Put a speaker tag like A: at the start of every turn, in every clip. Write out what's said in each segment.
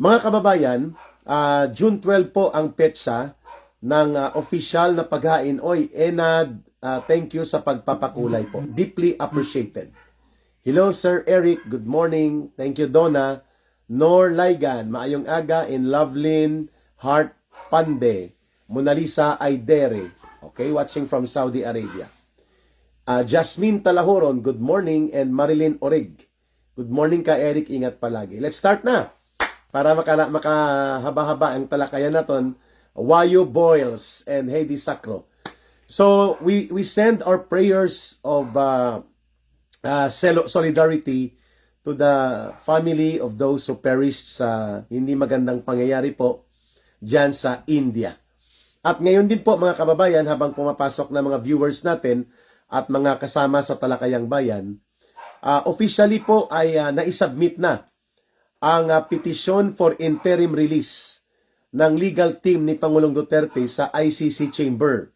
A: Mga kababayan, ah, June 12 po ang petsa ng ah, official na paghain. Oy, Enad, ah, thank you sa pagpapakulay po. Deeply appreciated. Hello, Sir Eric. Good morning. Thank you, Donna. Nor Laigan, maayong aga in Lovelin, Heart Pande, Mona Lisa Aidere. Okay, watching from Saudi Arabia. Ah, Jasmine Talahoron, good morning. And Marilyn Orig. Good morning ka, Eric. Ingat palagi. Let's start na. Para maka, makahaba-haba ang talakayan natin. Wayo Boyles and Heidi Sacro. So, we, we send our prayers of uh, uh, solidarity to the family of those who perished sa hindi magandang pangyayari po dyan sa India. At ngayon din po mga kababayan, habang pumapasok na mga viewers natin at mga kasama sa Talakayang Bayan, ah, officially po ay ah, naisubmit na ang ah, petition for interim release ng legal team ni Pangulong Duterte sa ICC Chamber.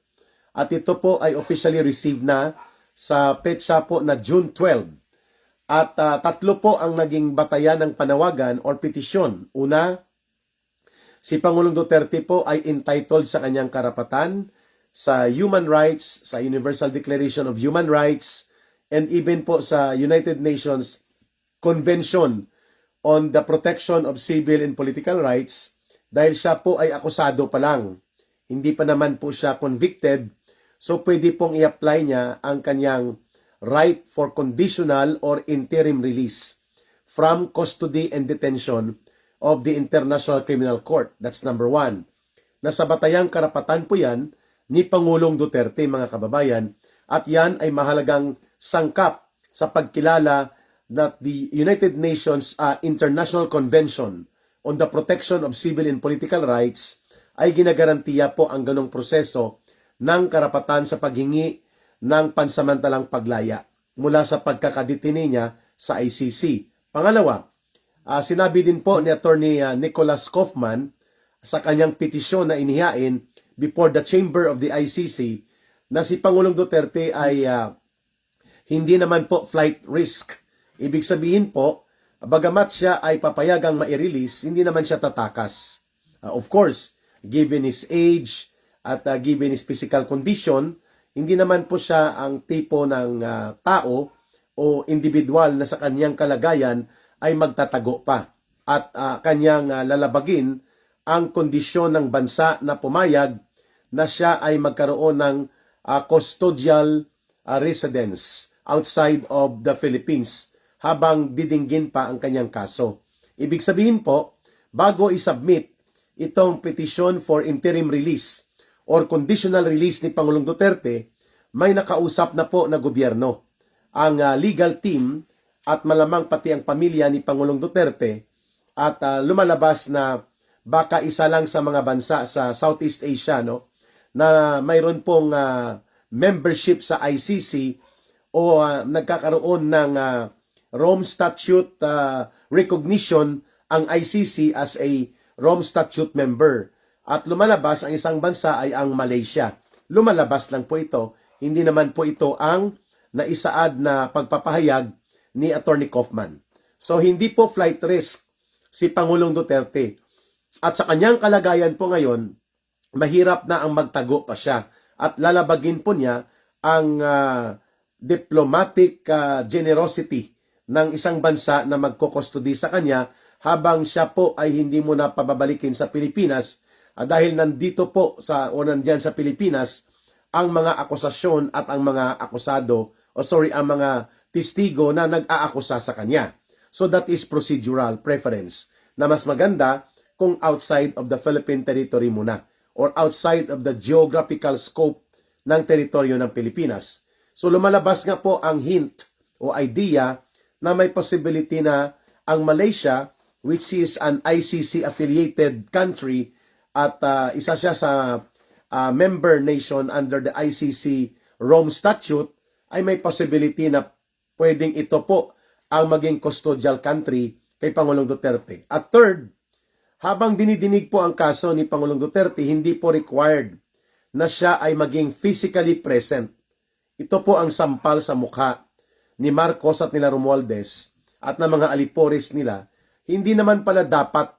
A: At ito po ay officially received na sa petsa po na June 12. At ah, tatlo po ang naging batayan ng panawagan or petisyon. Una, si Pangulong Duterte po ay entitled sa kanyang karapatan sa human rights, sa Universal Declaration of Human Rights, and even po sa United Nations Convention on the Protection of Civil and Political Rights dahil siya po ay akusado pa lang. Hindi pa naman po siya convicted, so pwede pong i-apply niya ang kanyang right for conditional or interim release from custody and detention of the International Criminal Court. That's number one. Nasa batayang karapatan po yan ni Pangulong Duterte, mga kababayan, at yan ay mahalagang sangkap sa pagkilala that the United Nations uh, International Convention on the Protection of Civil and Political Rights ay ginagarantiya po ang ganong proseso ng karapatan sa paghingi ng pansamantalang paglaya mula sa pagkakaditini niya sa ICC. Pangalawa, ah, sinabi din po ni Attorney ah, Nicholas Kaufman sa kanyang petisyon na inihain before the chamber of the ICC na si Pangulong Duterte ay ah, hindi naman po flight risk. Ibig sabihin po, bagamat siya ay papayagang ma-release, hindi naman siya tatakas. Uh, of course, given his age at uh, given his physical condition, hindi naman po siya ang tipo ng uh, tao o individual na sa kanyang kalagayan ay magtatago pa at uh, kanyang uh, lalabagin ang kondisyon ng bansa na pumayag na siya ay magkaroon ng uh, custodial uh, residence outside of the Philippines habang didinggin pa ang kanyang kaso. Ibig sabihin po, bago isubmit itong petition for interim release or conditional release ni Pangulong Duterte, may nakausap na po na gobyerno. Ang uh, legal team at malamang pati ang pamilya ni Pangulong Duterte at uh, lumalabas na baka isa lang sa mga bansa sa Southeast Asia no na mayroon pong uh, membership sa ICC o uh, nagkakaroon ng uh, Rome Statute uh, recognition ang ICC as a Rome Statute member. At lumalabas ang isang bansa ay ang Malaysia. Lumalabas lang po ito. Hindi naman po ito ang naisaad na pagpapahayag ni Attorney Kaufman. So hindi po flight risk si Pangulong Duterte. At sa kanyang kalagayan po ngayon, mahirap na ang magtago pa siya. At lalabagin po niya ang uh, diplomatic uh, generosity ng isang bansa na magkukustody sa kanya habang siya po ay hindi mo na pababalikin sa Pilipinas uh, dahil nandito po sa o nandyan sa Pilipinas ang mga akusasyon at ang mga akusado o sorry ang mga testigo na nag-aakusa sa kanya. So that is procedural preference na mas maganda kung outside of the Philippine territory muna or outside of the geographical scope ng teritoryo ng Pilipinas. So lumalabas nga po ang hint o idea na may possibility na ang Malaysia, which is an ICC-affiliated country at uh, isa siya sa uh, member nation under the ICC Rome Statute, ay may possibility na pwedeng ito po ang maging custodial country kay Pangulong Duterte. At third, habang dinidinig po ang kaso ni Pangulong Duterte, hindi po required na siya ay maging physically present. Ito po ang sampal sa mukha ni Marcos at nila Romualdez at ng mga alipores nila, hindi naman pala dapat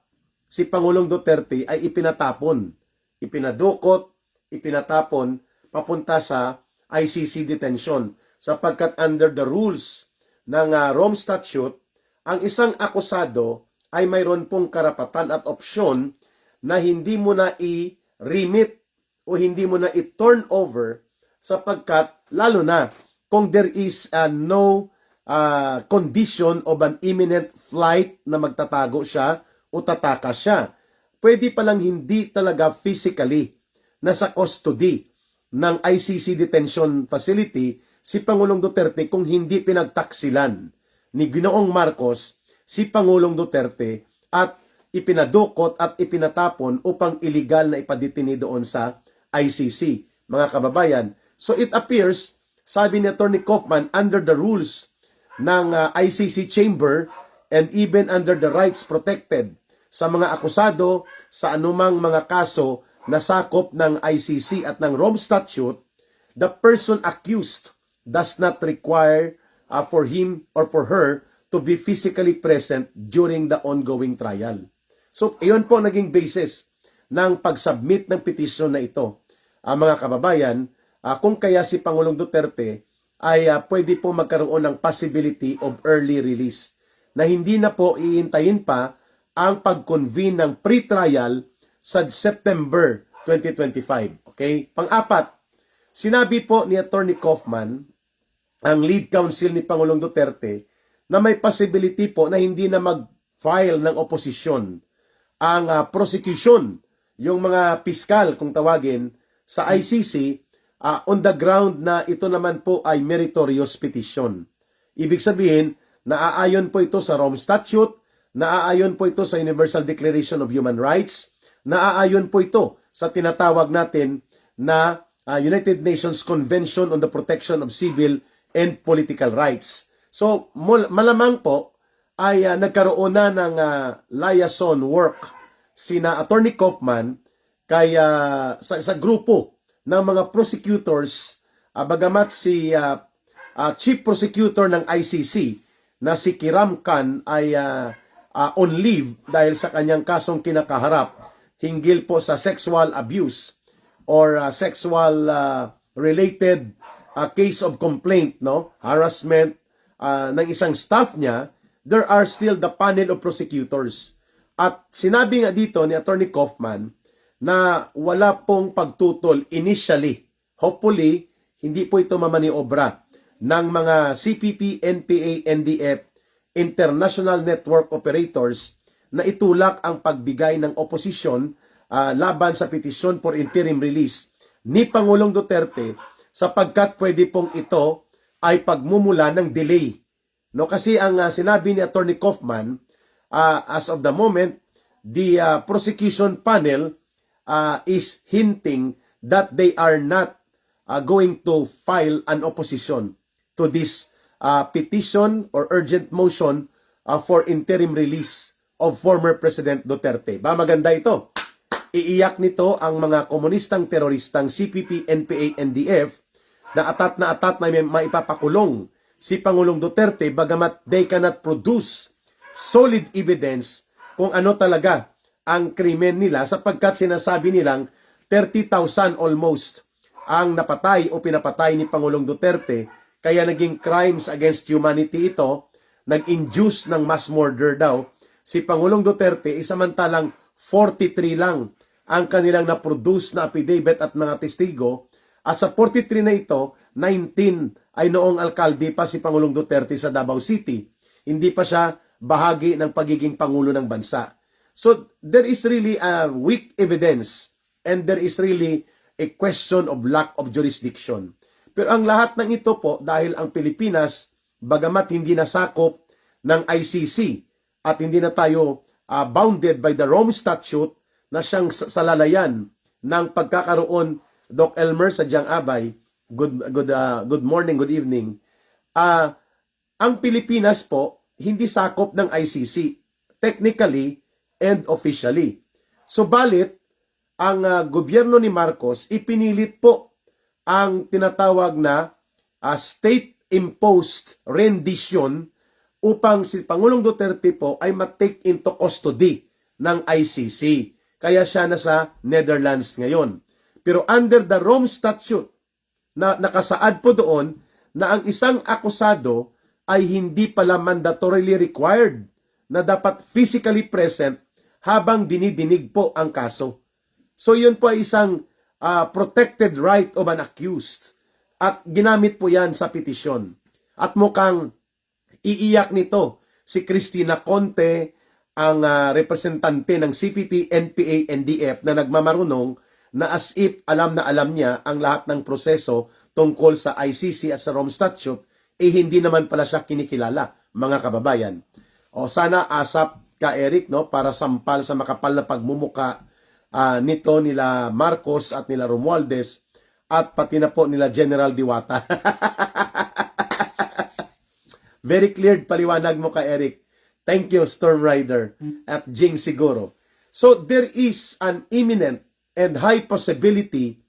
A: si Pangulong Duterte ay ipinatapon, ipinadukot, ipinatapon papunta sa ICC detention sapagkat under the rules ng ah, Rome Statute, ang isang akusado ay mayroon pong karapatan at opsyon na hindi mo na i-remit o hindi mo na i-turn over sapagkat lalo na kung there is ah, no ah, condition of an imminent flight na magtatago siya o tataka siya. Pwede palang hindi talaga physically nasa custody ng ICC detention facility si Pangulong Duterte kung hindi pinagtaksilan ni Ginoong Marcos si Pangulong Duterte at ipinadukot at ipinatapon upang illegal na ipadetini doon sa ICC. Mga kababayan, so it appears, sabi ni Attorney Kaufman, under the rules ng uh, ICC chamber and even under the rights protected sa mga akusado sa anumang mga kaso na sakop ng ICC at ng Rome Statute, the person accused does not require uh, for him or for her to be physically present during the ongoing trial. So, iyon po naging basis ng pag-submit ng petition na ito. Ang mga kababayan, ah, kung kaya si Pangulong Duterte ay ah, pwede po magkaroon ng possibility of early release na hindi na po iintayin pa ang pag-convene ng pre-trial sa September 2025. Okay? Pang-apat, sinabi po ni Attorney Kaufman, ang lead counsel ni Pangulong Duterte, na may possibility po na hindi na mag-file ng oposisyon ang ah, prosecution, yung mga piskal kung tawagin, sa ICC ah, on the ground na ito naman po ay meritorious petition. Ibig sabihin, naaayon po ito sa Rome Statute, naaayon po ito sa Universal Declaration of Human Rights, naaayon po ito sa tinatawag natin na ah, United Nations Convention on the Protection of Civil and Political Rights. So, malamang po ay ah, nagkaroon na ng ah, liaison work sina Attorney Kaufman kay ah, sa, sa grupo ng mga prosecutors ah, bagamat si ah, ah, Chief Prosecutor ng ICC na si Kiram Khan ay ah, ah, on leave dahil sa kanyang kasong kinakaharap hinggil po sa sexual abuse or ah, sexual ah, related ah, case of complaint no? Harassment ah, ng isang staff niya there are still the panel of prosecutors. At sinabi nga dito ni Attorney Kaufman na wala pong pagtutol initially hopefully hindi po ito mamaniobra ng mga CPP, NPA, NDF international network operators na itulak ang pagbigay ng oposisyon ah, laban sa petisyon for interim release ni Pangulong Duterte sapagkat pwede pong ito ay pagmumula ng delay. No kasi ang ah, sinabi ni Attorney Kaufman ah, as of the moment the ah, prosecution panel ah, is hinting that they are not uh, going to file an opposition to this uh, petition or urgent motion uh, for interim release of former President Duterte. Ba maganda ito? Iiyak nito ang mga komunistang teroristang CPP, NPA, NDF na atat na atat na may maipapakulong si Pangulong Duterte bagamat they cannot produce solid evidence kung ano talaga ang krimen nila sapagkat sinasabi nilang 30,000 almost ang napatay o pinapatay ni Pangulong Duterte. Kaya naging crimes against humanity ito. Nag-induce ng mass murder daw. Si Pangulong Duterte isamantalang 43 lang ang kanilang na-produce na affidavit at mga testigo. At sa 43 na ito 19 ay noong alkalde pa si Pangulong Duterte sa Davao City. Hindi pa siya bahagi ng pagiging pangulo ng bansa so there is really a weak evidence and there is really a question of lack of jurisdiction. Pero ang lahat ng ito po dahil ang Pilipinas, bagamat hindi nasakop ng ICC at hindi na tayo ah, bounded by the Rome Statute na siyang sa- salalayan ng pagkakaroon Doc Elmer sa Diang Abay, good good ah, good morning, good evening. Ah, ang Pilipinas po hindi sakop ng ICC technically and officially. Subalit ang ah, gobyerno ni Marcos ipinilit po ang tinatawag na ah, state-imposed rendition upang si Pangulong Duterte po ay ma-take into custody ng ICC. Kaya siya nasa Netherlands ngayon. Pero under the Rome Statute, na nakasaad po doon na ang isang akusado ay hindi pala mandatorily required na dapat physically present habang dinidinig po ang kaso. So yun po ay isang ah, protected right of an accused at ginamit po yan sa petisyon. At mukhang iiyak nito si Christina Conte, ang ah, representante ng CPP, NPA, NDF na nagmamarunong na as if alam na alam niya ang lahat ng proseso tungkol sa ICC at sa Rome Statute, eh hindi naman pala siya kinikilala, mga kababayan. O sana asap ka Eric no para sampal sa makapal na pagmumuka ah, nito nila Marcos at nila Romualdez at pati na po nila General Diwata. Very clear paliwanag mo ka Eric. Thank you Storm Rider at Jing Siguro. So there is an imminent and high possibility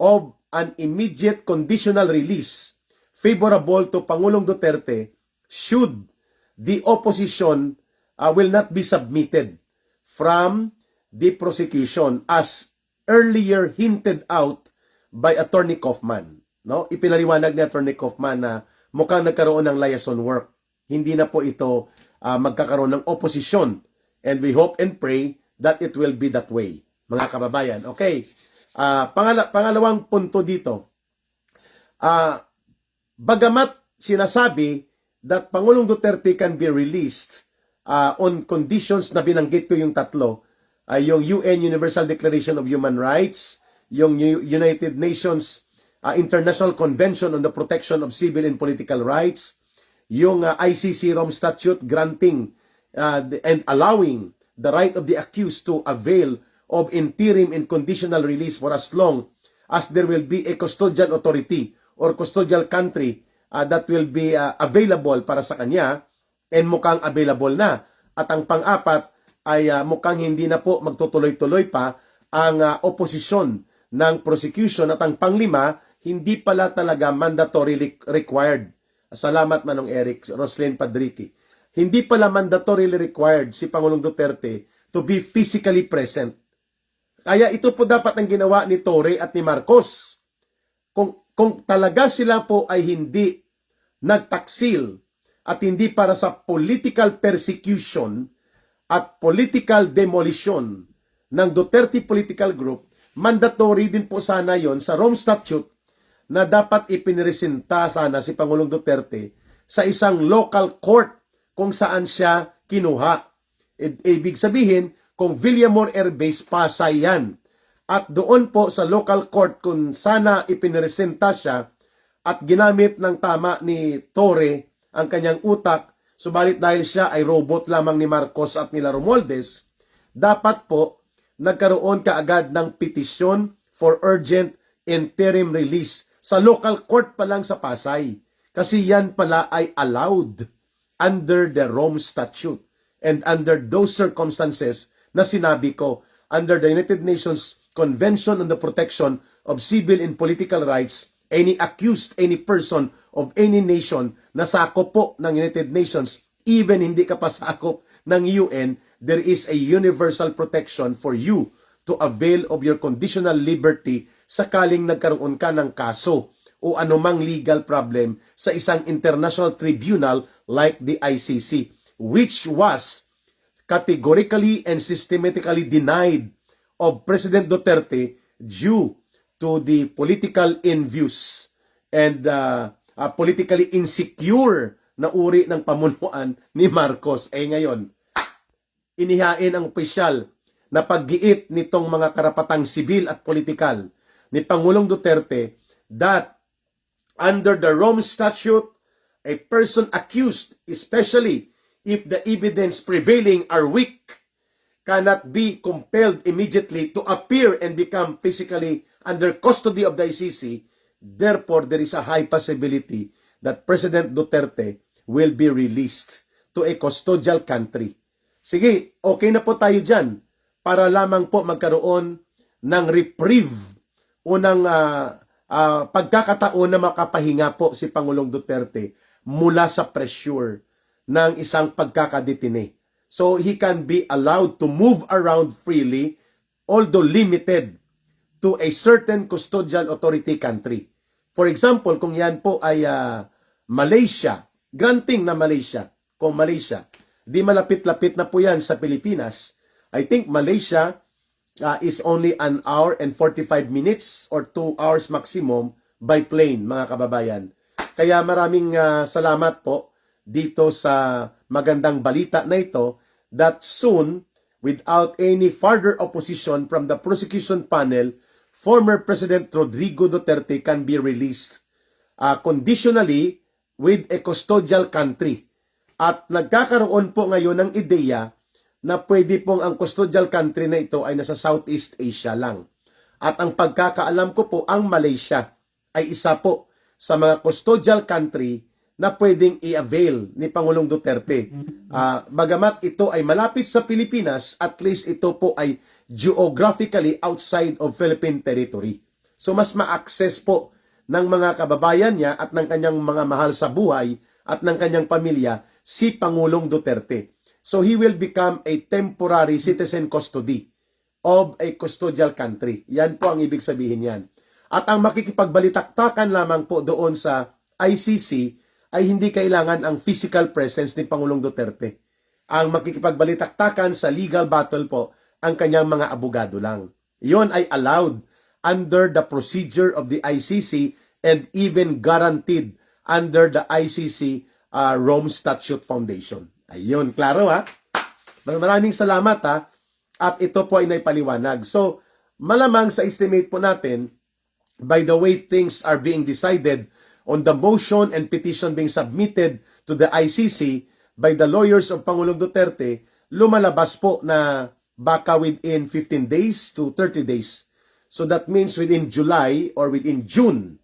A: of an immediate conditional release favorable to Pangulong Duterte should the opposition uh, will not be submitted from the prosecution as earlier hinted out by Attorney Kaufman. No? Ipinaliwanag ni Attorney Kaufman na mukhang nagkaroon ng liaison work. Hindi na po ito ah, magkakaroon ng opposition. And we hope and pray that it will be that way. Mga kababayan. Okay. Ah, pangala- pangalawang punto dito. Ah, bagamat sinasabi that Pangulong Duterte can be released uh, on conditions na binanggit ko yung tatlo, ay yung UN Universal Declaration of Human Rights, yung United Nations uh, International Convention on the Protection of Civil and Political Rights, yung uh, ICC Rome Statute granting uh, and allowing the right of the accused to avail of interim and conditional release for as long as there will be a custodial authority or custodial country uh, that will be uh, available para sa kanya and mukhang available na. At ang pang-apat ay uh, mukhang hindi na po magtutuloy-tuloy pa ang uh, oposisyon ng prosecution at ang panglima hindi pala talaga mandatorily required. Salamat Manong Eric, Roslyn Padrique. Hindi pala mandatorily required si Pangulong Duterte to be physically present. Kaya ito po dapat ang ginawa ni Torre at ni Marcos. Kung, kung talaga sila po ay hindi nagtaksil at hindi para sa political persecution at political demolition ng Duterte Political Group, mandatory din po sana yon sa Rome Statute na dapat ipiniresenta sana si Pangulong Duterte sa isang local court kung saan siya kinuha. I- ibig sabihin, kung Villamor Air Base, Pasay yan. At doon po sa local court kung sana ipiniresenta siya at ginamit ng tama ni Torre ang kanyang utak, subalit dahil siya ay robot lamang ni Marcos at nila Romualdez, dapat po nagkaroon kaagad ng petisyon for urgent interim release sa local court pa lang sa Pasay. Kasi yan pala ay allowed under the Rome Statute and under those circumstances na sinabi ko under the United Nations Convention on the Protection of Civil and Political Rights any accused, any person of any nation na sakop po ng United Nations, even hindi ka pa sakop ng UN, there is a universal protection for you to avail of your conditional liberty sakaling nagkaroon ka ng kaso o anumang legal problem sa isang international tribunal like the ICC, which was categorically and systematically denied of President Duterte due to the political envious and uh, uh, politically insecure na uri ng pamunuan ni Marcos. Eh ngayon, inihain ang opisyal na paggiit nitong mga karapatang sibil at politikal ni Pangulong Duterte that under the Rome Statute, a person accused, especially if the evidence prevailing are weak, cannot be compelled immediately to appear and become physically under custody of the ICC. Therefore, there is a high possibility that President Duterte will be released to a custodial country. Sige, okay na po tayo dyan para lamang po magkaroon ng reprieve o ng ah, ah, pagkakataon na makapahinga po si Pangulong Duterte mula sa pressure ng isang pagkakadetine. So he can be allowed to move around freely, although limited to a certain custodial authority country. For example, kung yan po ay ah, Malaysia, granting na Malaysia, kung Malaysia, di malapit-lapit na po yan sa Pilipinas. I think Malaysia uh, is only an hour and 45 minutes or 2 hours maximum by plane, mga kababayan. Kaya maraming uh, salamat po dito sa magandang balita na ito that soon, without any further opposition from the prosecution panel, former President Rodrigo Duterte can be released uh, conditionally with a custodial country. At nagkakaroon po ngayon ng ideya na pwede pong ang custodial country na ito ay nasa Southeast Asia lang. At ang pagkakaalam ko po, ang Malaysia ay isa po sa mga custodial country na pwedeng i-avail ni Pangulong Duterte. Ah, bagamat ito ay malapit sa Pilipinas, at least ito po ay geographically outside of Philippine territory. So mas ma-access po ng mga kababayan niya at ng kanyang mga mahal sa buhay at ng kanyang pamilya si Pangulong Duterte. So he will become a temporary citizen custody of a custodial country. Yan po ang ibig sabihin yan. At ang makikipagbalitaktakan lamang po doon sa ICC ay hindi kailangan ang physical presence ni Pangulong Duterte. Ang makikipagbalitaktakan sa legal battle po ang kanyang mga abogado lang. Yon ay allowed under the procedure of the ICC and even guaranteed under the ICC uh, Rome Statute Foundation. Ayun, klaro ha? Maraming salamat ha. At ito po ay naipaliwanag. So, malamang sa estimate po natin, by the way things are being decided on the motion and petition being submitted to the ICC by the lawyers of Pangulong Duterte, lumalabas po na baka within 15 days to 30 days. So that means within July or within June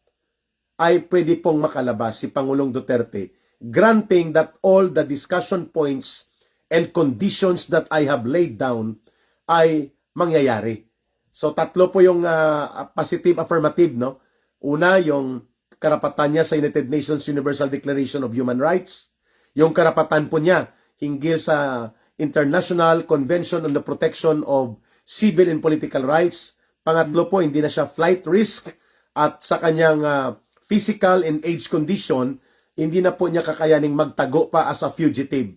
A: ay pwede pong makalabas si Pangulong Duterte granting that all the discussion points and conditions that I have laid down ay mangyayari. So tatlo po yung ah, positive affirmative no. Una yung karapatan niya sa United Nations Universal Declaration of Human Rights, yung karapatan po niya hinggil sa International Convention on the Protection of Civil and Political Rights. Pangatlo po, hindi na siya flight risk at sa kanyang ah, physical and age condition, hindi na po niya kakayaning magtago pa as a fugitive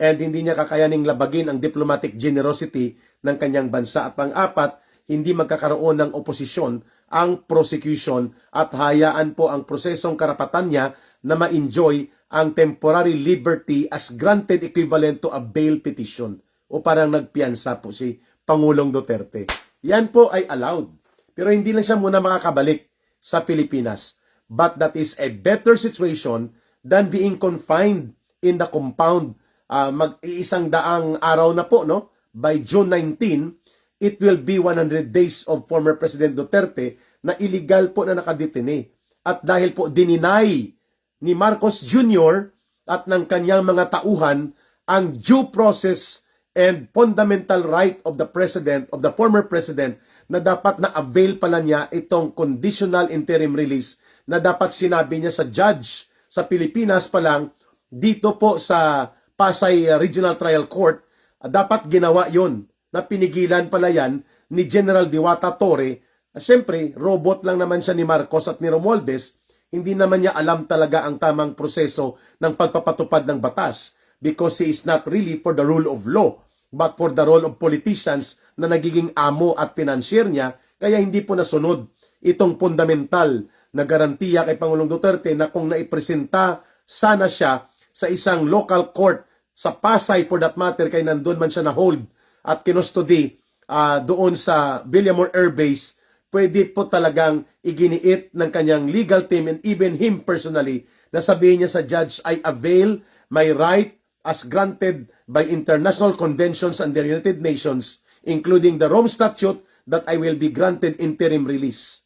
A: and hindi niya kakayaning labagin ang diplomatic generosity ng kanyang bansa. At pang-apat, hindi magkakaroon ng oposisyon ang prosecution at hayaan po ang prosesong karapatan niya na ma-enjoy ang temporary liberty as granted equivalent to a bail petition o parang nagpiansa po si Pangulong Duterte. Yan po ay allowed. Pero hindi lang siya muna makakabalik sa Pilipinas. But that is a better situation than being confined in the compound uh, mag-iisang daang araw na po, no? By June 19, it will be 100 days of former President Duterte na illegal po na nakadetine. At dahil po dininay ni Marcos Jr. at ng kanyang mga tauhan ang due process and fundamental right of the president, of the former president, na dapat na-avail pala niya itong conditional interim release na dapat sinabi niya sa judge sa Pilipinas pa lang, dito po sa Pasay Regional Trial Court, dapat ginawa yon na pinigilan pala yan ni General Diwata Torre. Siyempre, robot lang naman siya ni Marcos at ni Romualdez, hindi naman niya alam talaga ang tamang proseso ng pagpapatupad ng batas because he is not really for the rule of law but for the role of politicians na nagiging amo at financier niya kaya hindi po nasunod itong fundamental na garantiya kay Pangulong Duterte na kung naipresenta sana siya sa isang local court sa Pasay for that matter kay nandun man siya na hold at kinustody ah, doon sa Villamor Air Base pwede po talagang iginiit ng kanyang legal team and even him personally na sabihin niya sa judge, I avail my right as granted by international conventions and the United Nations, including the Rome Statute, that I will be granted interim release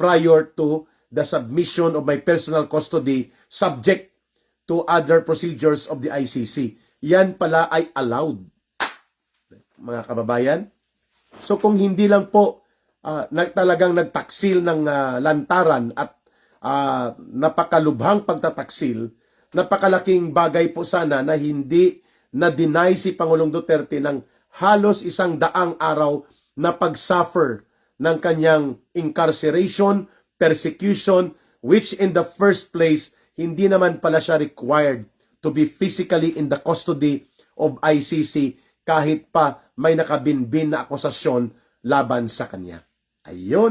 A: prior to the submission of my personal custody subject to other procedures of the ICC. Yan pala ay allowed. Mga kababayan, So kung hindi lang po ah, nag, talagang nagtaksil ng ah, lantaran at ah, napakalubhang pagtataksil, napakalaking bagay po sana na hindi na deny si Pangulong Duterte ng halos isang daang araw na pag-suffer ng kanyang incarceration, persecution, which in the first place, hindi naman pala siya required to be physically in the custody of ICC kahit pa may nakabinbin na akusasyon laban sa kanya. Ayun.